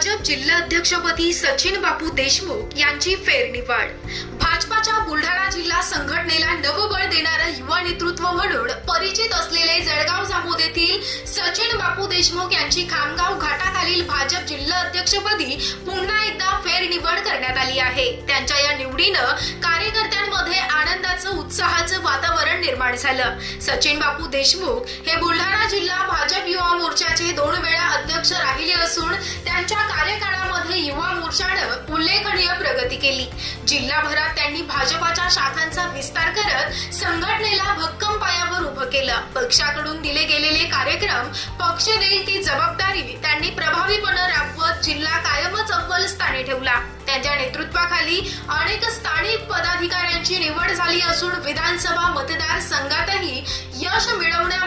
भाजप जिल्हाध्यक्षपदी सचिन बापू देशमुख यांची फेरनिवड. भाजपाच्या बुलढाणा जिल्हा संघटनेला नवबळ देणारं युवा नेतृत्व म्हणून परिचित असलेले जळगाव जामोद येथील सचिन बापू देशमुख यांची खामगाव घाटाखालील भाजप जिल्हा अध्यक्षपदी पुन्हा एकदा फेरनिवड करण्यात आली आहे. त्यांच्या या निवडीनं कार्यकर्त्यांमध्ये आनंदाचं उत्साहाचं वातावरण निर्माण झालं. सचिन बापू देशमुख हे बुलढाणा जिल्हा भाजप युवा मोर्चाचे दोन वेळा अध्यक्ष राहिले असून त्यांच्या कार्यकाळामध्ये युवा मोर्चानं उल्लेखनीय प्रगती केली. जिल्हाभरात त्यांनी भाजपाच्या शाखांचा विस्तार करत संघटनेला भक्कम पायावर उभं केलं. पक्षाकडून दिले गेलेले कार्यक्रम पक्ष देईल ती जबाबदारी त्यांनी प्रभावीपणे राबवत जिल्हा कायमच अव्वल स्थानी ठेवला. त्यांच्या नेतृत्वाखाली अनेक स्थानिक पदाधिकाऱ्यांची निवड झाली असून विधानसभा मतदारसंघातही यश मिळवण्या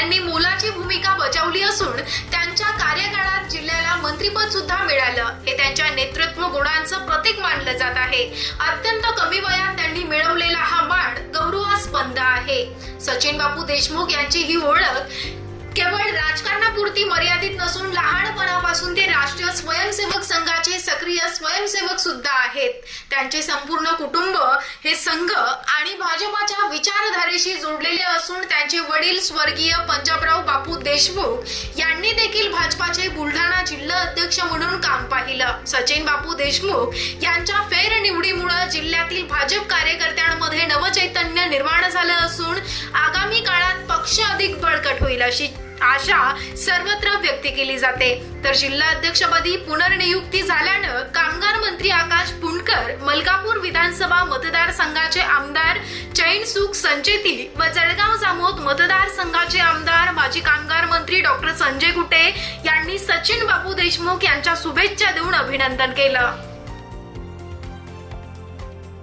त्यांनी मोलाची भूमिका बजावली असून त्यांच्या कार्यकाळात जिल्ह्याला मंत्रीपद सुद्धा मिळालं. हे त्यांच्या नेतृत्व गुणांचं प्रतीक मानलं जात आहे. अत्यंत कमी वयात त्यांनी मिळवलेला हा मान गौरवास्पद आहे. सचिन बापू देशमुख यांची ही ओळख केवळ राजकारणापुरती मर्यादित नसून लहानपणापासून ते राष्ट्रीय स्वयंसेवक संघाचे सक्रिय स्वयंसेवक सुद्धा आहेत. त्यांचे संपूर्ण कुटुंब हे संघ आणि भाजपा विचारधारेशी जोडलेले असून त्यांचे वडील स्वर्गीय पंजाबराव बापू देशमुख यांनी देखील भाजपाचे बुलढाणा जिल्हा अध्यक्ष म्हणून काम पाहिलं. सचिन बापू देशमुख यांच्या फेरनिवडीमुळे जिल्ह्यातील भाजप कार्यकर्त्यांमध्ये नवचैतन्य निर्माण झालं असून आगामी काळात पक्ष अधिक बळकट होईल अशी आशा सर्वत्र व्यक्त केली जाते. तर जिल्हा अध्यक्षपदी पुनर्नियुक्ती झाल्यानं कामगार मंत्री आकाश पुणकर मलकापूर विधानसभा मतदारसंघाचे आमदार चैन सुख संचेती व जळगाव जामोद मतदारसंघाचे आमदार माजी कामगार मंत्री डॉक्टर संजय कुटे यांनी सचिन बापू देशमुख यांच्या शुभेच्छा देऊन अभिनंदन केलं.